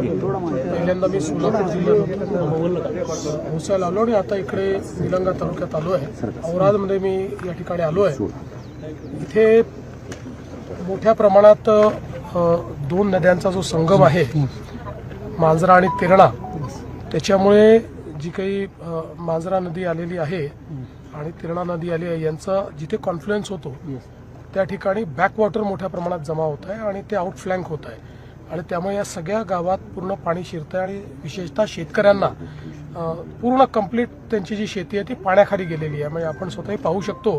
पहिल्यांदा मी सोलापूर जिल्ह्यात भोसायला आलो आणि आता इकडे निलंगा तालुक्यात आलो आहे. औरादमध्ये मी या ठिकाणी आलो आहे. इथे मोठ्या प्रमाणात दोन नद्यांचा जो संगम आहे मांजरा आणि तेरणा त्याच्यामुळे जी काही मांजरा नदी आलेली आहे आणि तिरणा नदी आली आहे यांचा जिथे कॉन्फ्लुएन्स होतो त्या ठिकाणी बॅकवॉटर मोठ्या प्रमाणात जमा होत आहे आणि ते आउटफ्लँक होत आहे. आणि त्यामुळे या सगळ्या गावात पूर्ण पाणी शिरतं आहे आणि विशेषतः शेतकऱ्यांना पूर्ण कंप्लीट त्यांची जी शेती आहे ती पाण्याखाली गेलेली आहे. म्हणजे आपण स्वतःही पाहू शकतो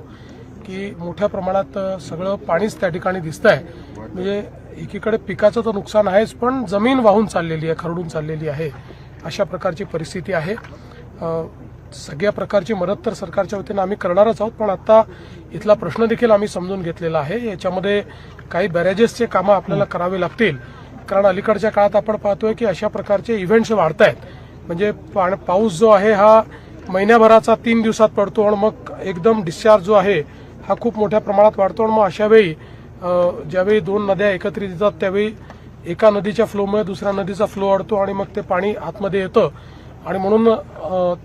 की मोठ्या प्रमाणात सगळं पाणीच त्या ठिकाणी दिसतं आहे म्हणजे एकीकडे पिकाचं तर नुकसान आहेच पण जमीन वाहून चाललेली आहे खरडून चाललेली आहे. अशा प्रकारची परिस्थिती आहे. सगळ्या प्रकारची मदत तर सरकारच्या वतीनं आम्ही करणारच आहोत पण आता इथला प्रश्न देखील आम्ही समजून घेतलेला आहे. याच्यामध्ये काही बॅरेजेसचे कामं आपल्याला करावे लागतील. कारण अलीकडच्या काळात आपण पाहतोय की अशा प्रकारचे इव्हेंट्स वाढत आहेत म्हणजे पाऊस जो आहे हा महिन्याभराचा तीन दिवसात पडतो आणि मग एकदम डिस्चार्ज जो आहे हा खूप मोठ्या प्रमाणात वाढतो आणि मग अशावेळी ज्यावेळी दोन नद्या एकत्रित येतात त्यावेळी एका नदीच्या फ्लोमुळे दुसऱ्या नदीचा फ्लो अडतो आणि मग ते पाणी आतमध्ये येतं. आणि म्हणून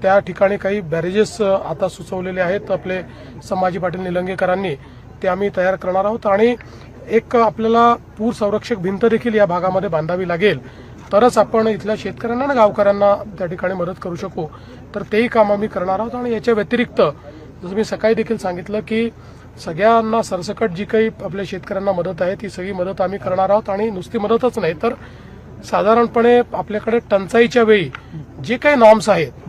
त्या ठिकाणी काही बॅरेजेस आता सुचवलेले आहेत. आपले संभाजी पाटील निलंगेकरांनी ते आम्ही तयार करणार आहोत. आणि एक आपल्याला पूर संरक्षक भिंत देखील या भागामध्ये बांधावी लागेल. तरच आपण इथल्या शेतकऱ्यांना आणि गावकऱ्यांना त्या ठिकाणी मदत करू शकू. तर तेही काम आम्ही करणार आहोत आणि याच्या व्यतिरिक्त जसं मी सकाळी देखील सांगितलं की सगळ्यांना सरसकट जी काही आपल्या शेतकऱ्यांना मदत आहे ती सगळी मदत आम्ही करणार आहोत आणि नुसती मदतच नाही तर साधारणपणे आपल्याकडे टंचाईच्या वेळी जे काही नॉर्म्स आहेत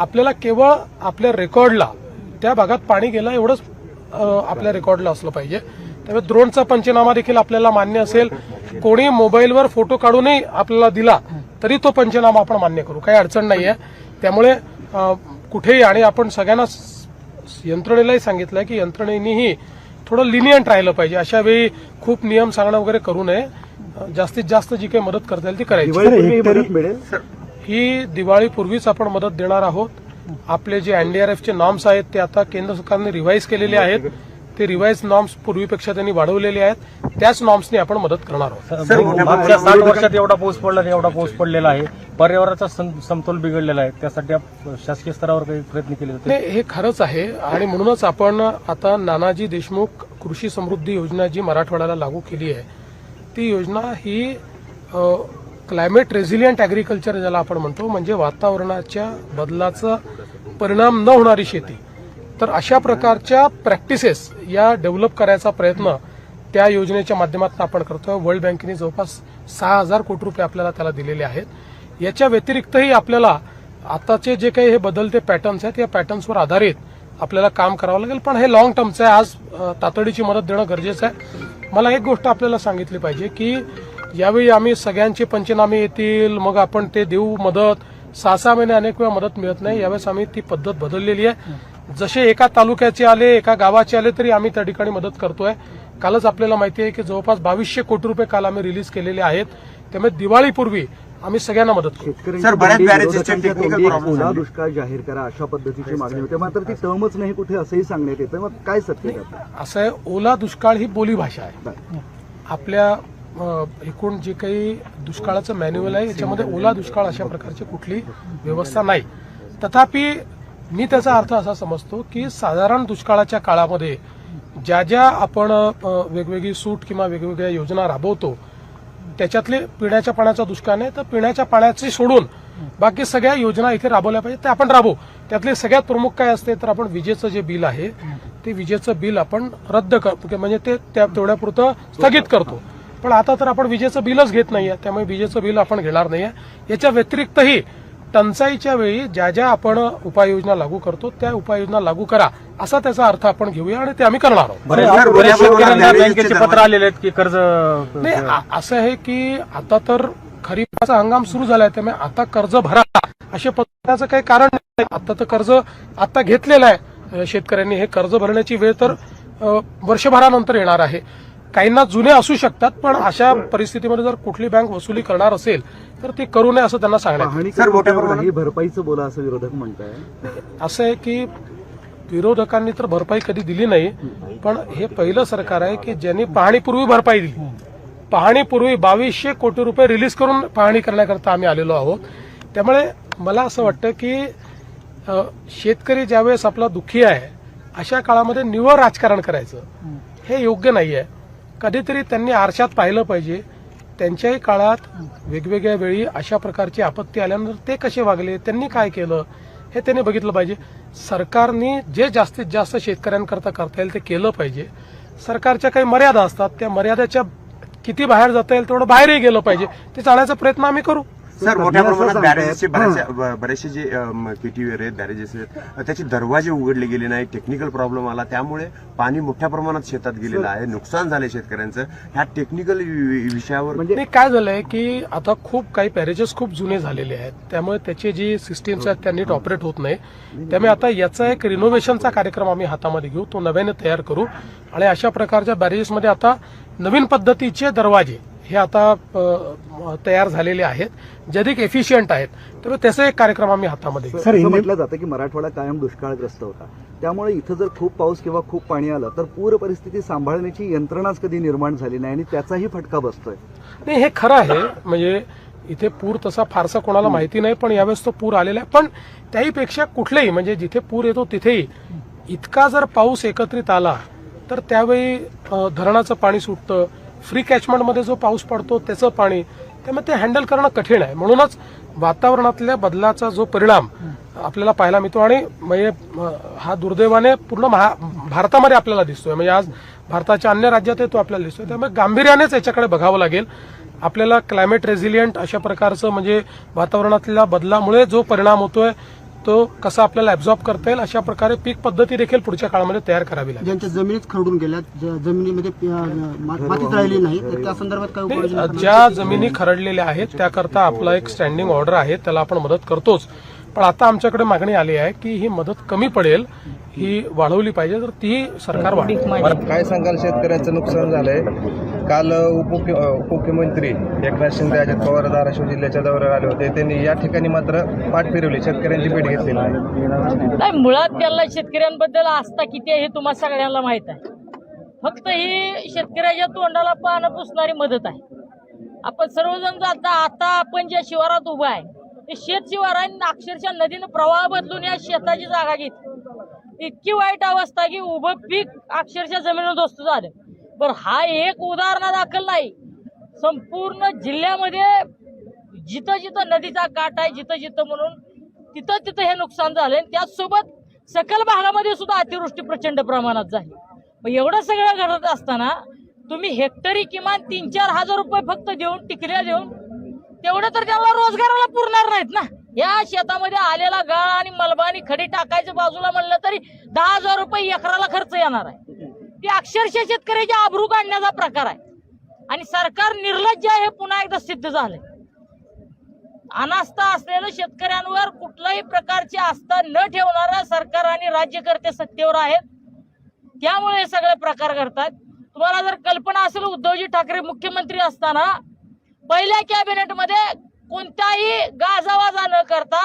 आपल्याला केवळ आपल्या रेकॉर्डला त्या भागात पाणी गेलं एवढंच आपल्या रेकॉर्डला असलं पाहिजे. त्यामुळे द्रोणचा पंचनामा देखील आपल्याला मान्य असेल. कोणी मोबाईलवर फोटो काढूनही आपल्याला दिला तरी तो पंचनामा आपण मान्य करू. काही अडचण नाही आहे त्यामुळे कुठेही आणि आपण सगळ्यांना यंत्रणेलाही सांगितलंय की यंत्रणेनीही थोडं लिनियंट राहिलं पाहिजे. अशा वेळी खूप नियम सांगणं वगैरे करू नये. जास्तीत जास्त जी काही मदत करता येईल ती करायची. मिळेल ही ही दिवाळीपूर्वीच आपण मदत देणार आहोत. आपले जे एनडीआरएफचे नॉर्म्स आहेत ते आता केंद्र सरकारने रिवाईज केलेले आहेत. ते रिवाईज नॉर्म्स पूर्वीपेक्षा त्यांनी वाढवलेले आहेत. त्याच नॉर्म्सनी आपण मदत करणार आहोत. मागच्या साठ वर्षात एवढा पाऊस पडला एवढा पाऊस पडलेला आहे. पर्यावरणाचा सं- समतोल बिघडलेला आहे. त्यासाठी आप- शासकीय स्तरावर काही प्रयत्न केले जाते नाही हे खरंच आहे. आणि म्हणूनच आपण आता नानाजी देशमुख कृषी समृद्धी योजना जी मराठवाड्याला लागू केली आहे ती योजना ही क्लायमेट रेझिलियंट ॲग्रिकल्चर ज्याला आपण म्हणतो म्हणजे वातावरणाच्या बदलाचा परिणाम न होणारी शेती. तर अशा प्रकारच्या प्रॅक्टिसेस या डेव्हलप करायचा प्रयत्न त्या योजनेच्या माध्यमातून आपण करतोय. वर्ल्ड बँकेने जवळपास सहा हजार कोटी रुपये आपल्याला त्याला दिलेले आहेत. याच्या व्यतिरिक्तही आपल्याला आताचे जे काही हे बदलते पॅटर्न्स आहेत या पॅटर्न्सवर आधारित आपल्याला काम करावं लागेल. पण हे लॉंग टर्मचं आहे. आज तातडीची मदत देणं गरजेचं आहे. मला एक गोष्ट आपल्याला सांगितली पाहिजे की यावेळी आम्ही सगळ्यांचे पंचनामे येतील मग आपण ते देऊ मदत. सहा सहा महिने अनेक वेळा मदत मिळत नाही यावेळेस आम्ही ती पद्धत बदललेली आहे. जसे एका तालुक्याचे आले एका गावाचे आले तरी आम्ही त्या ठिकाणी मदत करतोय. कालच आपल्याला माहिती आहे की जवळपास बावीसशे कोटी रुपये काल आम्ही रिलीज केलेले आहेत. त्यामुळे दिवाळीपूर्वी आम्ही सगळ्यांना मदत करू. दुष्काळ जाहीर करा अशा पद्धतीची मागणी होते. मात्र ती टर्मच नाही कुठे असंही सांगण्यात येतं. मग काय सत्य? असं आहे ओला दुष्काळ ही बोलीभाषा आहे. आपल्या एकूण जे काही दुष्काळाचं मॅन्युअल आहे याच्यामध्ये ओला दुष्काळ अशा प्रकारची कुठली व्यवस्था नाही. तथापि मी त्याचा अर्थ असा समजतो की साधारण दुष्काळाच्या काळामध्ये ज्या ज्या आपण वेगवेगळी सूट किंवा वेगवेगळ्या योजना राबवतो त्याच्यातले पिण्याच्या पाण्याचा दुष्काळ नाही तर पिण्याच्या पाण्याची सोडून बाकी सगळ्या योजना इथे राबवल्या पाहिजे ते आपण राबवू. त्यातले सगळ्यात प्रमुख काय असते तर आपण विजेचं जे बिल आहे ते विजेचं बिल आपण रद्द करतो म्हणजे ते त्या तेवढ्यापुरतं स्थगित करतो. पण आता तर आपण विजेचं बिलच घेत नाहीये. त्यामुळे विजेचं बिल आपण घेणार नाहीये. याच्या व्यतिरिक्तही टंचाईच्या वेळी ज्या ज्या आपण उपाययोजना लागू करतो त्या उपाययोजना लागू करा असा त्याचा अर्थ आपण घेऊया आणि ते आम्ही करणार आहोत. बँकेचे पत्र आलेले आहेत की कर्ज नाही असं आहे की आता तर खरीपाचा हंगाम सुरू झालाय त्यामुळे आता कर्ज भरा. अशा पद्धतीचं काही कारण नाही. आता तर कर्ज आता घेतलेलं आहे. शेतकऱ्यांनी हे कर्ज भरण्याची वेळ तर वर्षभरानंतर येणार आहे. काहींना जुने असू शकतात पण अशा परिस्थितीमध्ये जर कुठली बँक वसुली करणार असेल तर ती करू नये असं त्यांना सांगण्यात पाहणी सर, मोठ्या केल्यावर प्रमाणात- ही भरपाईचं बोला असं विरोधक म्हणताय. असं आहे की विरोधकांनी तर भरपाई कधी दिली नाही पण हे पहिलं सरकार आहे की ज्यांनी पाहणीपूर्वी भरपाई दिली. पाहणीपूर्वी बावीसशे कोटी रुपये रिलीज करून पाहणी करण्याकरता आम्ही आलेलो आहोत. त्यामुळे मला असं वाटतं की शेतकरी ज्यावेळेस आपला दुःखी आहे अशा काळामध्ये निव्वळ राजकारण करायचं हे योग्य नाही आहे कधीतरी त्यांनी आरशात पाहिलं पाहिजे. त्यांच्याही काळात वेगवेगळ्या वेळी अशा प्रकारची आपत्ती आल्यानंतर ते कसे वागले त्यांनी काय केलं हे त्यांनी बघितलं पाहिजे. सरकारने जे जास्तीत जास्त शेतकऱ्यांकरता करता येईल ते केलं पाहिजे. सरकारच्या काही मर्यादा असतात त्या मर्यादेच्या किती बाहेर जाता येईल तेवढं बाहेरही गेलं पाहिजे. ते चालायचा प्रयत्न आम्ही करू. सर मोठ्या प्रमाणात. बॅरेजेसचे बरेचसे जे केटीव्हीर आहेत बॅरेजेस आहेत त्याचे दरवाजे उघडले गेले नाही टेक्निकल प्रॉब्लेम आला. त्यामुळे पाणी मोठ्या प्रमाणात शेतात गेलेलं आहे नुकसान झाले शेतकऱ्यांचं. ह्या टेक्निकल विषयावर म्हणजे काय झालंय की आता खूप काही पॅरेजेस खूप जुने झालेले आहेत. त्यामुळे त्याची जी सिस्टीम्स आहेत त्या नीट ऑपरेट होत नाही. त्यामुळे आता याचा एक रिनोव्हेशनचा कार्यक्रम आम्ही हातामध्ये घेऊ तो नव्याने तयार करू. आणि अशा प्रकारच्या बॅरेजेसमध्ये आता नवीन पद्धतीचे दरवाजे हे आता तयार झालेले आहेत जे अधिक एफिशियंट आहेत. त्यामुळे त्याचा एक कार्यक्रम आम्ही हातामध्ये असं म्हटलं जातं की मराठवाडा कायम दुष्काळग्रस्त होता. त्यामुळे इथं जर खूप पाऊस किंवा खूप पाणी आलं तर पूर परिस्थिती सांभाळण्याची यंत्रणाच कधी निर्माण झाली नाही आणि त्याचाही फटका बसतोय. नाही हे खरं आहे. म्हणजे इथे पूर तसा फारसा कोणाला माहिती नाही पण यावेळेस तो पूर आलेला आहे. पण त्याहीपेक्षा कुठलेही म्हणजे जिथे पूर येतो तिथेही इतका जर पाऊस एकत्रित आला तर त्यावेळी धरणाचं पाणी सुटतं फ्री कॅचमेंटमध्ये जो पाऊस पडतो त्याचं पाणी त्यामुळे ते हँडल करणं कठीण आहे. म्हणूनच वातावरणातल्या बदलाचा जो परिणाम आपल्याला पाहायला मिळतो आणि म्हणजे हा दुर्दैवाने पूर्ण महा भारतामध्ये आपल्याला दिसतोय. म्हणजे आज भारताच्या अन्य राज्यातही तो आपल्याला दिसतोय. त्यामुळे गांभीर्यानेच याच्याकडे बघावं लागेल. आपल्याला क्लायमेट रेझिलियंट अशा प्रकारचं म्हणजे वातावरणातल्या बदलामुळे जो परिणाम होतोय तो कसा आपल्याला ऍब्झॉर्ब करता येईल अशा प्रकारे पीक पद्धती देखील पुढच्या काळामध्ये तयार करावी लागेल. ज्यांच्या जमिनीत खरडून गेल्या ज- जमिनीमध्ये पि- अं, मा- मातीच राहिली नाही त्या संदर्भात ज्या जमिनी खरडलेल्या आहेत त्याकरता आपला एक स्टँडिंग ऑर्डर आहे त्याला आपण मदत करतोच. पण आता आमच्याकडे मागणी आली आहे की ही मदत कमी पडेल ही वाढवली पाहिजे तर ती सरकार वाढवेल. काय सांगाल शेतकऱ्यांचं नुकसान झालंय? काल उपमुख्य उपमुख्यमंत्री एकनाथ शिंदे अजित पवार धाराशिव जिल्ह्याच्या दौऱ्यावर आले होते. त्यांनी या ठिकाणी मात्र पाठ फिरवली शेतकऱ्यांची भेट घेतलेली नाही. मुळात त्यांना शेतकऱ्यांबद्दल आस्था किती आहे हे तुम्हा सगळ्यांना माहीत आहे. फक्त ही शेतकऱ्याच्या तोंडाला पानं पुसणारी मदत आहे. आपण सर्वजण जाता आता आपण ज्या शिवारात उभं आहे शेत शिवार आहे अक्षरशः नदीनं प्रवाह बदलून या शेताची जागा घेतली. इतकी वाईट अवस्था की उभं पीक अक्षरशः जमिनीवर दोस्त झालं. बरं हा एक उदाहरणादाखल नाही. संपूर्ण जिल्ह्यामध्ये जिथं जिथं नदीचा काठ आहे जिथं जिथं म्हणून तिथं तिथं हे नुकसान झालं आणि त्याचसोबत सकल भागामध्ये सुद्धा अतिवृष्टी प्रचंड प्रमाणात झाली. मग एवढं सगळं घडत असताना तुम्ही हेक्टरी किमान तीन चार हजार रुपये फक्त देऊन टिकल्या देऊन तेवढं तर त्याला रोजगाराला पुरणार नाहीत ना. या शेतामध्ये आलेला गाळ आणि मलबा आणि खडी टाकायचं बाजूला म्हणलं तरी दहा हजार रुपये एकराला खर्च येणार आहे. ते अक्षरशः शेतकऱ्याची आबरू काढण्याचा प्रकार आहे. आणि सरकार निर्लज्ज आहे हे पुन्हा एकदा सिद्ध झालंय. अनास्था असलेलं शेतकऱ्यांवर कुठल्याही प्रकारची आस्था न ठेवणारं सरकार आणि राज्यकर्ते सत्तेवर आहेत. त्यामुळे हे सगळे प्रकार घडतात. तुम्हाला जर कल्पना असेल उद्धवजी ठाकरे मुख्यमंत्री असताना पहिल्या कॅबिनेटमध्ये कोणताही गाजावाजा न करता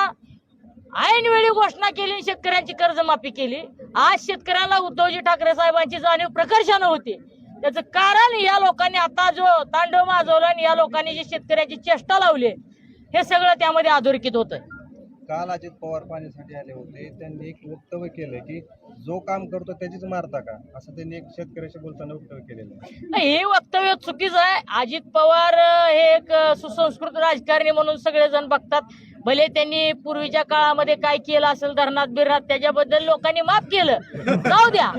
ऐनवेळी घोषणा केली शेतकऱ्यांची कर्जमाफी केली. आज शेतकऱ्यांना उद्धवजी ठाकरे साहेबांची जाणीव प्रकर्षानं होती. त्याचं कारण या लोकांनी आता जो तांडव माजवला आणि या लोकांनी जी शेतकऱ्याची चेष्टा लावली हे सगळं त्यामध्ये अधोरेखित होतं काल अजित पवार पाण्यासाठी आले होते त्यांनी एक वक्तव्य केलं की जो काम करतो त्याचीच मारता का? असं त्यांनी एक शेतकऱ्याशी बोलताना वक्तव्य केलेलं हे वक्तव्य चुकीचं आहे. अजित पवार हे एक सुसंस्कृत राजकारणी म्हणून सगळेजण बघतात. भले त्यांनी पूर्वीच्या काळामध्ये काय केलं असेल धरणात बिरणात त्याच्याबद्दल लोकांनी माफ केलं. जाऊ द्या.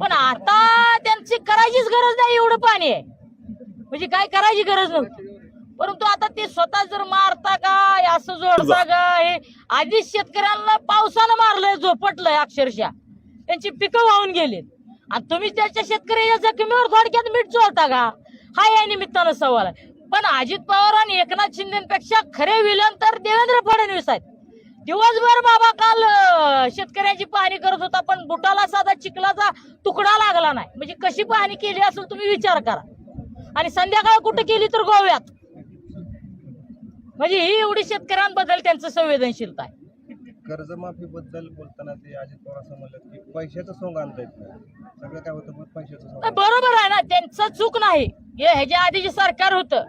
पण आता त्यांची करायचीच गरज नाही एवढं पाणी आहे. म्हणजे काय करायची गरज नव्हती? परंतु आता ते स्वतः जर मारता का असं जोडता का हे आधीच शेतकऱ्यांना पावसानं मारलंय झोपटलंय अक्षरशः. त्यांची पिकं वाहून गेलीत. आणि तुम्ही त्याच्या शेतकऱ्याच्या जखमीवर थोडक्यात मीठ चोळता का? हा या निमित्तानं सवाल आहे. पण अजित पवार आणि एकनाथ शिंदेपेक्षा खरे विलन तर देवेंद्र फडणवीस आहेत. दिवसभर बाबा काल शेतकऱ्यांची पाहणी करत होता पण बुटाला साधा चिखलाचा तुकडा लागला नाही. म्हणजे कशी पाहणी केली असेल तुम्ही विचार करा. आणि संध्याकाळ कुठे केली तर गोव्यात? म्हणजे ही एवढी शेतकऱ्यांबद्दल त्यांचं संवेदनशीलता आहे. कर्जमाफीबद्दल बोलताना ते अजित पवार असं म्हणलं की पैशाचं सोंग आणता येत नाही. सगळं काय होतं पैशाचं सोंग बरोबर आहे ना त्यांचं चूक नाही. हे ह्याच्या आधी जे सरकार होतं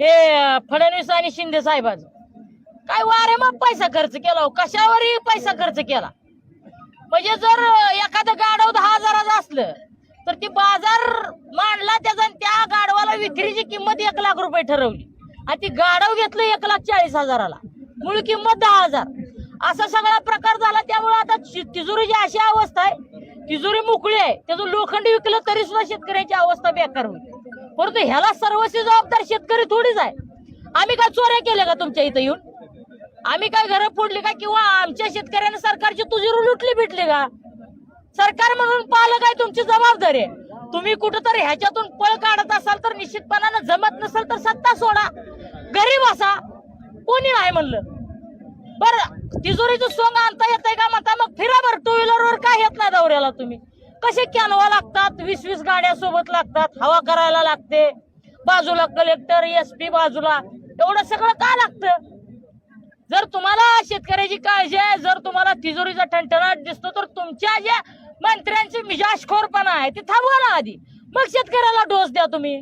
हे फडणवीस आणि शिंदे साहेबांचं. काय वारे मग पैसा खर्च केला हो. कशावरही पैसा खर्च केला. म्हणजे जर एखादं गाडव दहा हजाराचं असलं तर ती बाजार मांडला त्याचा त्या गाडवाला विक्रीची किंमत एक लाख रुपये ठरवली. आणि ती गाडव घेतलं एक लाख चाळीस हजाराला. मूळ किंमत दहा हजार. असा सगळा प्रकार झाला त्यामुळे आता ति- तिजोरीची अशी अवस्था आहे तिजोरी मोकळी आहे त्याचं लोखंडी विकलं तरी सुद्धा शेतकऱ्याची अवस्था बेकार होईल. परंतु ह्याला सर्वस्वी जबाबदार शेतकरी थोडीच आहे. आम्ही काय चोऱ्या केल्या का तुमच्या इथं येऊन? आम्ही काय घरं फोडली का किंवा आमच्या शेतकऱ्याने सरकारची तुझी लुटली भेटली का? सरकार म्हणून पालक आहे तुमची जबाबदारी आहे. तुम्ही कुठंतरी ह्याच्यातून पळ काढत असाल तर निश्चितपणानं जमत नसेल तर सत्ता सोडा. गरीब असा. कोणी नाही म्हणलं. बरं तिजोरीचं सोंग आणता येत का म्हणता? मग फिरा बर टू व्हीलर वर काय येत नाही दौऱ्याला तुम्ही? कसे कॅनवा लागतात? वीस वीस गाड्या सोबत लागतात. हवा करायला लागते. बाजूला कलेक्टर एस पी बाजूला. एवढं सगळं का लागतं? जर तुम्हाला शेतकऱ्याची काळजी आहे जर तुम्हाला तिजोरीचा ठणठणाट दिसतो तर तुमच्या ज्या मंत्र्यांची मिजाजखोरपणा आहे ते थांबवा ना आधी. मग शेतकऱ्याला डोस द्या तुम्ही.